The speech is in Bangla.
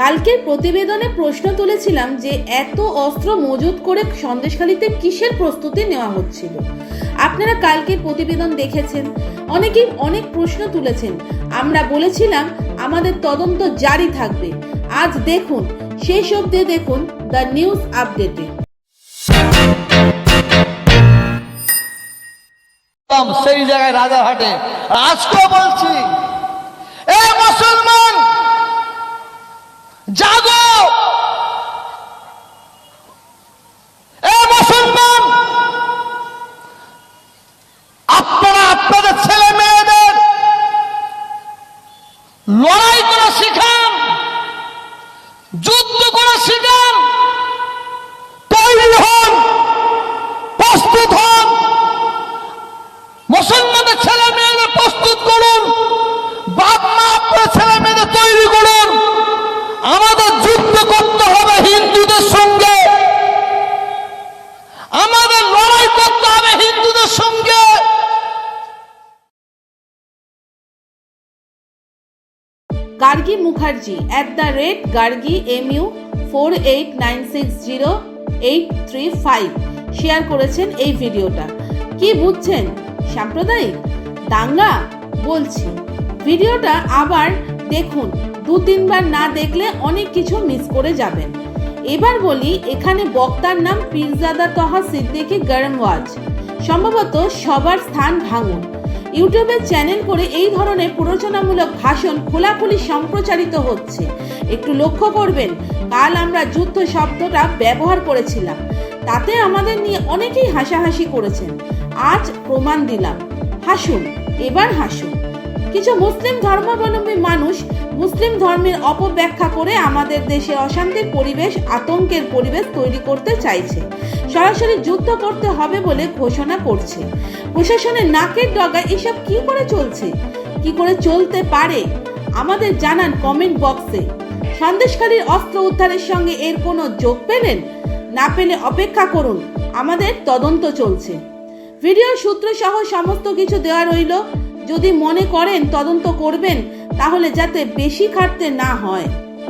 কালকের প্রতিবেদনে প্রশ্ন তুলেছিলাম যে এত অস্ত্র মজুত করে সন্দেশখালিতে কিসের প্রস্তুতি নেওয়া হচ্ছিল? আপনারা কালকের প্রতিবেদন দেখেছেন, অনেকেই অনেক প্রশ্ন তুলেছেন। আমরা বলেছিলাম, আমাদের তদন্ত জারি থাকবে। আজ দেখুন, শেষ অব্দি দেখুন দ্য নিউজ আপডেটে। সেই জায়গায় রাজারহাটে আর আজকেও বলছি এ মুসলমান লড়াই করা শিখান, যুদ্ধ করা শিখান, তৈরি হন, প্রস্তুত হন। মুসলমানের ছেলে মেয়েদের প্রস্তুত করুন বাপ মা আপনার ছেলে মেয়েদের তৈরি করুন। আমাদের যুদ্ধ করতে হবে হিন্দুদের সঙ্গে। আমাদের লড়াই করতে হবে হিন্দুদের সঙ্গে। Gargi Mukherjee at the rate Gargi M U four eight nine six zero eight three five share করেছেন এই ভিডিওটা। কি বুঝছেন? সাম্প্রদায়িক? দাঙ্গা? বলছি। ভিডিওটা আবার দেখুন, দু তিনবার না দেখলে অনেক কিছু মিস করে যাবেন। এবার বলি, এখানে বক্তার নাম পীরজাদা তহা সিদ্দিকি গরমওয়াজ। সম্ভবত সবার স্থান ভাঙুন। ইউটিউবে চ্যানেল করে এই ধরনের প্ররোচনামূলক ভাষণ খোলাখুলি সম্প্রচারিত হচ্ছে। একটু লক্ষ্য করবেন, কাল আমরা যুদ্ধ শব্দটা ব্যবহার করেছিলাম। তাতে আমাদের নিয়ে অনেকেই হাসাহাসি করেছেন। আজ প্রমাণ দিলাম। হাসুন, এবার হাসুন। কিছু মুসলিম ধর্মাবলম্বী মানুষ মুসলিম ধর্মের অপব্যাখ্যা করে আমাদের দেশে অশান্তির পরিবেশ, আতঙ্কের পরিবেশ তৈরি করতে চাইছে। সরাসরি যুদ্ধ করতে হবে বলে ঘোষণা করছে। প্রশাসনের নাকের ডগায় এসব কি করে চলছে? কি করে চলতে পারে? আমাদের জানান কমেন্ট বক্সে। সন্দেশকারীর অস্ত্র উদ্ধারের সঙ্গে এর কোনো যোগ পেলেন? না পেলে অপেক্ষা করুন, আমাদের তদন্ত চলছে। ভিডিও সূত্র সহ সমস্ত কিছু দেওয়া রইল। যদি মনে করেন তদন্ত করবেন, তাহলে যাতে বেশি খাটতে না হয়।